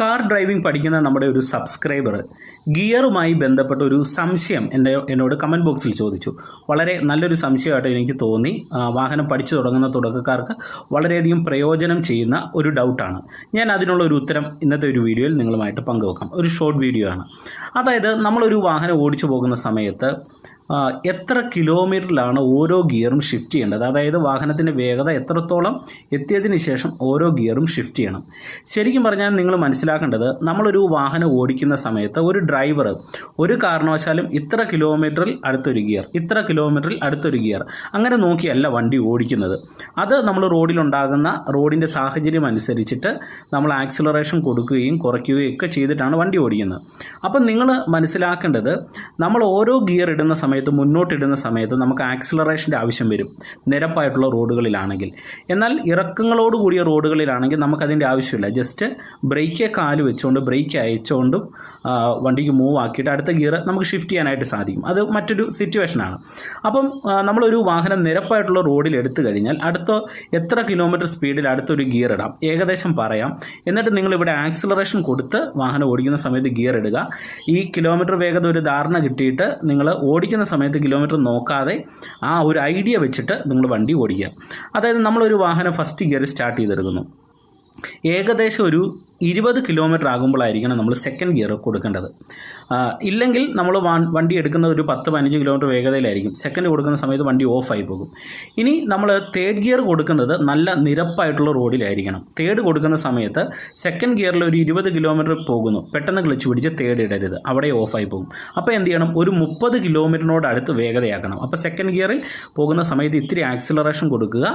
Car driving പഠിക്കുന്ന നമ്മുടെ ഒരു സബ്സ്ക്രൈബർ ഗിയറുമായി ബന്ധപ്പെട്ട ഒരു സംശയം എന്റെ എന്നോട് കമന്റ് ബോക്സിൽ ചോദിച്ചു. വളരെ നല്ലൊരു സംശയമായിട്ട് എനിക്ക് തോന്നി. വാഹനം പഠിച്ചു തുടങ്ങുന്ന തുടക്കക്കാർക്ക് വളരെയധികം പ്രയോജനം ചെയ്യുന്ന ഒരു ഡൗട്ടാണ് ഞാൻ അതിനുള്ള ഒരു ഉത്തരം ഇന്നത്തെ ഒരു വീഡിയോയിൽ നിങ്ങളുമായിട്ട് പങ്കുവെക്കാം. ഒരു ഷോർട്ട് വീഡിയോ ആണ്. അതായത് നമ്മളൊരു വാഹനം ഓടിച്ചു പോകുന്ന സമയത്ത് എത്ര കിലോമീറ്ററിലാണ് ഓരോ ഗിയറും ഷിഫ്റ്റ് ചെയ്യേണ്ടത്? അതായത് വാഹനത്തിന്റെ വേഗത എത്രത്തോളം എത്തിയതിന് ശേഷം ഓരോ ഗിയറും ഷിഫ്റ്റ് ചെയ്യണം. ശരിക്കും പറഞ്ഞാൽ നിങ്ങൾ മനസ്സിലാക്കേണ്ടത് നമ്മളൊരു വാഹനം ഓടിക്കുന്ന സമയത്ത് ഒരു ഡ്രൈവർ ഒരു കാരണവശാലും ഇത്ര കിലോമീറ്ററിൽ അടുത്തൊരു ഗിയർ ഇത്ര കിലോമീറ്ററിൽ അടുത്തൊരു ഗിയർ അങ്ങനെ നോക്കിയല്ല വണ്ടി ഓടിക്കുന്നത്. അത് നമ്മൾ റോഡിലുണ്ടാകുന്ന റോഡിന്റെ സാഹചര്യം അനുസരിച്ചിട്ട് നമ്മൾ ആക്സിലറേഷൻ കൊടുക്കുകയും കുറയ്ക്കുകയും ഒക്കെ ചെയ്തിട്ടാണ് വണ്ടി ഓടിക്കുന്നത്. അപ്പം നിങ്ങൾ മനസ്സിലാക്കേണ്ടത് നമ്മൾ ഓരോ ഗിയർ ഇടുന്ന സമയത്ത് മുന്നോട്ടിടുന്ന സമയത്ത് നമുക്ക് ആക്സിലറേഷന്റെ ആവശ്യം വരും. നിരപ്പായിട്ടുള്ള റോഡുകളിലാണെങ്കിൽ. എന്നാൽ ഇറക്കങ്ങളോട് കൂടിയ റോഡുകളിലാണെങ്കിൽ നമുക്കതിന്റെ ആവശ്യമില്ല. ജസ്റ്റ് ബ്രേക്ക് കാൽ വെച്ചുകൊണ്ട് ബ്രേക്ക് അയച്ചുകൊണ്ടും വണ്ടിക്ക് മൂവ് ആക്കിയിട്ട് അടുത്ത ഗിയർ നമുക്ക് ഷിഫ്റ്റ് ചെയ്യാനായിട്ട് സാധിക്കും. അത് മറ്റൊരു സിറ്റുവേഷനാണ് അപ്പം നമ്മളൊരു വാഹനം നിരപ്പായിട്ടുള്ള റോഡിൽ എടുത്തു കഴിഞ്ഞാൽ അടുത്ത എത്ര കിലോമീറ്റർ സ്പീഡിൽ അടുത്തൊരു ഗിയർ ഇടാം. ഏകദേശം പറയാം. എന്നിട്ട് നിങ്ങൾ ഇവിടെ ആക്സിലറേഷൻ കൊടുത്ത് വാഹനം ഓടിക്കുന്ന സമയത്ത് ഗിയർ ഇടുക. ഈ കിലോമീറ്റർ വേഗത ഒരു ധാരണ കിട്ടിയിട്ട് നിങ്ങൾ ഓടിക്കുന്ന സമയത്ത് കിലോമീറ്റർ നോക്കാതെ ആ ഒരു ഐഡിയ വെച്ചിട്ട് നിങ്ങൾ വണ്ടി ഓടിക്കുക. അതായത് നമ്മളൊരു വാഹനം ഫസ്റ്റ് ഗിയർ സ്റ്റാർട്ട് ചെയ്തെടുക്കുന്നു. ഏകദേശം ഒരു ഇരുപത് കിലോമീറ്റർ ആകുമ്പോഴായിരിക്കണം നമ്മൾ സെക്കൻഡ് ഗിയർ കൊടുക്കേണ്ടത്. ഇല്ലെങ്കിൽ നമ്മൾ വണ്ടി എടുക്കുന്ന ഒരു പത്ത് പതിനഞ്ച് കിലോമീറ്റർ വേഗതയിലായിരിക്കും. സെക്കൻഡ് കൊടുക്കുന്ന സമയത്ത് വണ്ടി ഓഫായി പോകും. ഇനി നമ്മൾ തേർഡ് ഗിയർ കൊടുക്കുന്നത് നല്ല നിരപ്പായിട്ടുള്ള റോഡിലായിരിക്കണം തേർഡ് കൊടുക്കുന്ന സമയത്ത് സെക്കൻഡ് ഗിയറിൽ ഒരു ഇരുപത് കിലോമീറ്റർ പോകുന്നു. പെട്ടെന്ന് ക്ലച്ച് പിടിച്ച് തേർഡ് ഇടരുത്. അവിടെ ഓഫായി പോകും. അപ്പോൾ എന്ത് ചെയ്യണം? ഒരു മുപ്പത് കിലോമീറ്ററിനോട് അടുത്ത് വേഗതയാക്കണം. അപ്പോൾ സെക്കൻഡ് ഗിയറിൽ പോകുന്ന സമയത്ത് ഇത്തിരി ആക്സിലറേഷൻ കൊടുക്കുക.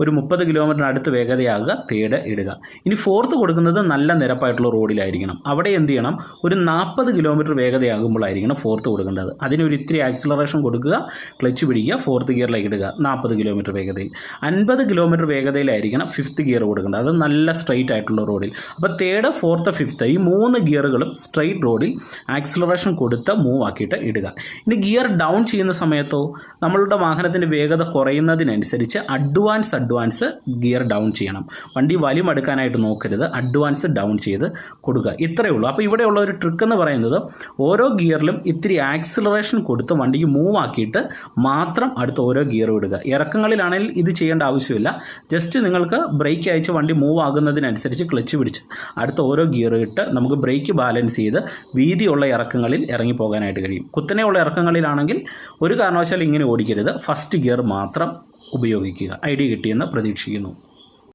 ഒരു മുപ്പത് കിലോമീറ്ററിന് അടുത്ത് വേഗതയാകുക. തേർഡ് ഇടുക. ഇനി ഫോർത്ത് കൊടുക്കുന്നത് നല്ല നിരപ്പായിട്ടുള്ള റോഡിലായിരിക്കണം. അവിടെ എന്ത് ചെയ്യണം? ഒരു നാൽപ്പത് കിലോമീറ്റർ വേഗതയാകുമ്പോഴായിരിക്കണം ഫോർത്ത് കൊടുക്കേണ്ടത്. അതിനൊരു ഇത്തിരി ആക്സിലറേഷൻ കൊടുക്കുക ക്ലച്ച് പിടിക്കുക ഫോർത്ത് ഗിയറിലേക്ക് ഇടുക. നാൽപ്പത് കിലോമീറ്റർ വേഗതയിൽ. അൻപത് കിലോമീറ്റർ വേഗതയിലായിരിക്കണം ഫിഫ്ത്ത് ഗിയർ കൊടുക്കേണ്ടത്. അത് നല്ല സ്ട്രൈറ്റ് ആയിട്ടുള്ള റോഡിൽ. അപ്പോൾ തേർഡ് ഫോർത്ത് ഫിഫ്ത്ത് ഈ മൂന്ന് ഗിയറുകളും സ്ട്രൈറ്റ് റോഡിൽ ആക്സിലറേഷൻ കൊടുത്ത് മൂവ് ആക്കിയിട്ട് ഇടുക. ഇനി ഗിയർ ഡൗൺ ചെയ്യുന്ന സമയത്തോ നമ്മളുടെ വാഹനത്തിന്റെ വേഗത കുറയുന്നതിനനുസരിച്ച് അഡ്വാൻസ് അഡ്വാൻസ് ഗിയർ ഡൗൺ ചെയ്യണം. വണ്ടി വലിമെടുക്കാനായിട്ട് നോക്കരുത്. അഡ്വാൻസ് ഡൗൺ ചെയ്ത് കൊടുക്കുക. ഇത്രയേ ഉള്ളൂ. അപ്പോൾ ഇവിടെയുള്ള ഒരു ട്രിക്ക് എന്ന് പറയുന്നത് ഓരോ ഗിയറിലും ഇത്തിരി ആക്സിലറേഷൻ കൊടുത്ത് വണ്ടിക്ക് മൂവ് ആക്കിയിട്ട് മാത്രം അടുത്ത ഓരോ ഗിയർ വിടുക ഇറക്കങ്ങളിലാണെങ്കിൽ ഇത് ചെയ്യേണ്ട ആവശ്യമില്ല. ജസ്റ്റ് നിങ്ങൾക്ക് ബ്രേക്ക് അയച്ച് വണ്ടി മൂവ് ആകുന്നതിനനുസരിച്ച് ക്ലച്ച് പിടിച്ച് അടുത്ത ഓരോ ഗിയർ ഇട്ട് നമുക്ക് ബ്രേക്ക് ബാലൻസ് ചെയ്ത് വീതിയുള്ള ഇറക്കങ്ങളിൽ ഇറങ്ങി പോകാനായിട്ട് കഴിയും. കുത്തനെയുള്ള ഇറക്കങ്ങളിലാണെങ്കിൽ ഒരു കാരണവശാലും ഇങ്ങനെ ഓടിക്കരുത്. ഫസ്റ്റ് ഗിയർ മാത്രം ഉപയോഗിക്കുക. ഐഡിയ കിട്ടിയെന്ന് പ്രതീക്ഷിക്കുന്നു.